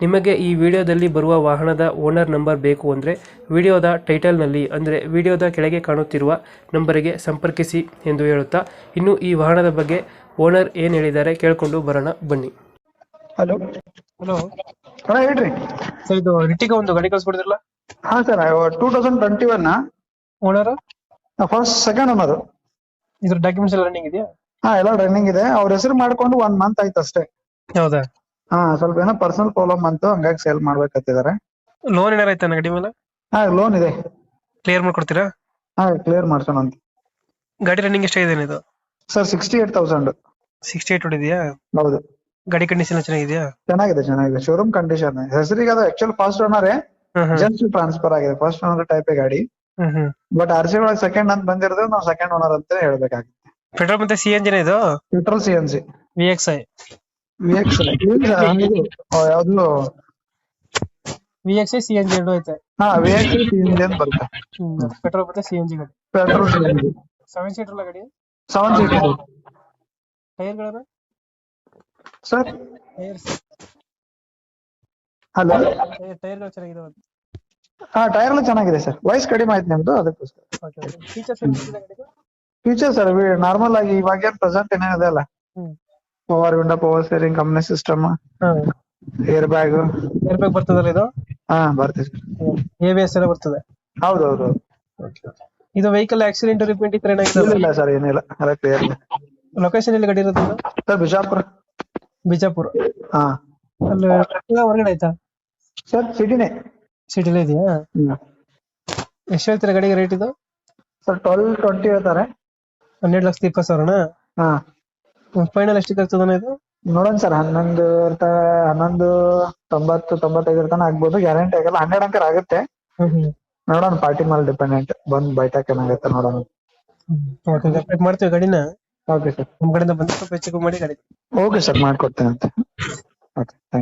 ನಿಮಗೆ ಈ ವಿಡಿಯೋದಲ್ಲಿ ಬರುವ ವಾಹನದ ಓನರ್ ನಂಬರ್ ಬೇಕು ಅಂದರೆ ವಿಡಿಯೋದ ಟೈಟಲ್ನಲ್ಲಿ ಅಂದರೆ ವಿಡಿಯೋದ ಕೆಳಗೆ ಕಾಣುತ್ತಿರುವ ನಂಬರಿಗೆ ಸಂಪರ್ಕಿಸಿ ಎಂದು ಹೇಳುತ್ತಾ ಇನ್ನು ಈ ವಾಹನದ ಬಗ್ಗೆ ಓನರ್ ಏನು ಹೇಳಿದ್ದಾರೆ ಕೇಳಿಕೊಂಡು ಬರೋಣ ಬನ್ನಿ. ಹಲೋ. ಹಲೋ. ಅಣ್ಣ ಹೇಳ್ರಿ. ಸರ್ ಇದು ರಿಟಿಗ ಒಂದು ಗಾಡಿ ಕಳಿಸ್ಬಿಡಿದ್ರಲ್ಲ ಹಾ sir two thousand twenty one owner first second owner ಇದ್ರ ಡಾಕ್ಯುಮೆಂಟ್ಸ್ ಎಲ್ಲ ರನ್ನಿಂಗ್ ಇದೆಯಾ? ಹಾ ಎಲ್ಲ ರನ್ನಿಂಗ್ ಇದೆ. ಅವ್ರ ಹೆಸರು ಮಾಡ್ಕೊಂಡು ಒನ್ ಮಂತ್ ಆಯ್ತು ಅಷ್ಟೇ. ಹೌದಾ? ಹಾ ಸ್ವಲ್ಪ ಏನೋ ಪರ್ಸನಲ್ ಪ್ರಾಬ್ಲಮ್ ಅಂತ ಹಂಗಾಗಿ ಸೇಲ್ ಮಾಡ್ಬೇಕಂತಿದ್ದಾರೆ ಲೋನ್ ಏನಾರ ಐತೆ ಗಾಡಿ ಮೇಲೆ? ಹಾ ಲೋನ್ ಇದೆ. ಕ್ಲಿಯರ್ ಮಾಡ್ಕೊಡ್ತೀರಾ? ಹಾ ಕ್ಲಿಯರ್ ಮಾಡ್ಸೋಣ ಅಂತ. ಗಾಡಿ ರನ್ನಿಂಗ್ ಎಷ್ಟಾಗಿದೆ ಇದು? Sir sixty eight thousand sixty eight ಹೊಡಿದೆಯಾ? ಹೌದು. ಗಾಡಿ ಕಂಡೀಷನ್ ಚೆನ್ನಾಗಿದೆಯಾ? ಚೆನ್ನಾಗಿದೆ ಚೆನ್ನಾಗಿದೆ. ಶೋರೂಮ್ ಕಂಡೀಷನ್ ಹೆಸರಿಗೆ ಅದು actual first owner just transfer ಆಗಿದೆ. ಫಸ್ಟ್ ಓನರ್ ಟೈಪ್ ಗಾಡಿ. Hmm hmm. But R C ಒಳಗೆ ಸೆಕೆಂಡ್ ಅಂತ ಬಂದಿರೋದು ನಾವು ಸೆಕೆಂಡ್ ಓನರ್ ಅಂತ ಹೇಳ್ಬೇಕಾಗುತ್ತೆ. ಪೆಟ್ರೋಲ್ ಮತ್ತೆ ಸಿ ಎಂಜಿನ್ ಇದು? Petrol C N C V X I V X ಯಾವ್ದು? V X I C N G ಎರಡು ಐತೆ. ಹಾ V X C N G ಅಂತ ಬರುತ್ತೆ. ಪೆಟ್ರೋಲ್ ಮತ್ತೆ ಸಿ ಎನ್ ಜಿ ಗಾಡಿ petrol C N G seven seater ಅಲ್ಲ ಗಾಡಿ? ಸೆವೆನ್ ಸೀಟರ್ ಟೈರ್ಗಳನ್ನ ಸರ್ ಟೈರ್ಸ್ ಹಲೋ ಟೈರ್ಗಳು ಚೆನ್ನಾಗಿದಾವೆ ಹಾ ಟೈರ್ ಎಲ್ಲ ಚೆನ್ನಾಗಿದೆ ಸರ್ ವಾಯ್ಸ್ ಕಡಿಮೆ ಆಯ್ತು ನಿಮ್ದು ಅದಕ್ಕೋಸ್ಕರ. ಫೀಚರ್ಸ್ ಫೀಚರ್ ಸರ್ ನಾರ್ಮಲ್ ಆಗಿ ಇವಾಗ ಏನ್ ಪ್ರೆಸೆಂಟ್ ಏನೇನಿದೆ ಅಲ್ಲ? Power window power steering company system air bag air bag ಬರ್ತದಲ್ಲ ಇದು? ಹಾ ಬರ್ತದೆ ಸರ್ ಎ ಬಿ ಎಸ್ ಎಲ್ಲ ಬರ್ತದೆ? ಹೌದು ಹೌದು ಇದು ವೆಹಿಕಲ್ ಆಕ್ಸಿಡೆಂಟ್ ರಿಪೇಂಟ್ ಇತ್ತು ಇಲ್ಲ ಏನಾಗಿದೆ ಇಲ್ಲ ಸರ್ ಏನಿಲ್ಲ. ಎಲ್ಲ ಕ್ಲಿಯರ್ ಲೊಕೇಶನ್ ಎಲ್ಲಿ ಗಾಡಿ ಇರೋದು ಸರ್ ಬಿಜಾಪುರ. ಬಿಜಾಪುರ. ಹಾ. ಅಲ್ಲಿ ಹೊರಗಡೆ ಆಯ್ತಾ? ಸರ್ ಸಿಟಿನೇ. ಸಿಟಿಲೇ ಇದೆಯಾ? ಎಷ್ಟು ಹೇಳ್ತೀರಾ ಗಡಿಗೆ ರೇಟ್ ಇದು? ಸರ್ ಟ್ವೆಲ್ ಟ್ವೆಂಟಿ ಹೇಳ್ತಾರೆ. ಹನ್ನೆರಡು ಲಕ್ಷದ ಇಪ್ಪತ್ತು ಸಾವಿರನಾ? ಹಾ. ಫೈನಲ್ ಎಷ್ಟಕ್ಕೆ ಆಗ್ತದಣ್ಣ ಇದು? ನೋಡೋಣ ಸರ್ ಹನ್ನೊಂದು ಹನ್ನೊಂದು ತೊಂಬತ್ತು ತೊಂಬತ್ತೈದು ತನಕ ಆಗ್ಬೋದು ಗ್ಯಾರಂಟಿ ಆಗಲ್ಲ ಹನ್ನೆರಡು ಅಂಕರ್ ಆಗುತ್ತೆ. ನೋಡೋಣ ಪಾರ್ಟಿ ಮೇಲೆ ಡಿಪೆಂಡೆಂಟ್ ಬಂದ್ ಬೈಟಾಕ್ ಏನಾಗುತ್ತೆ ನೋಡೋಣ. ಓಕೆ ಅಪ್ಡೇಟ್ ಮಾಡ್ತೀವಿ ಗಾಡಿನ? Okay sir. ನಮ್ಮ ಕಡೆಯಿಂದ ಬಂದು ಸ್ವಲ್ಪ ಹೆಚ್ಚು ಮಾಡಿ ಗಾಡಿ. ಓಕೆ ಸರ್ ಮಾಡ್ಕೊಡ್ತೇನೆ ಅಂತ. ಓಕೆ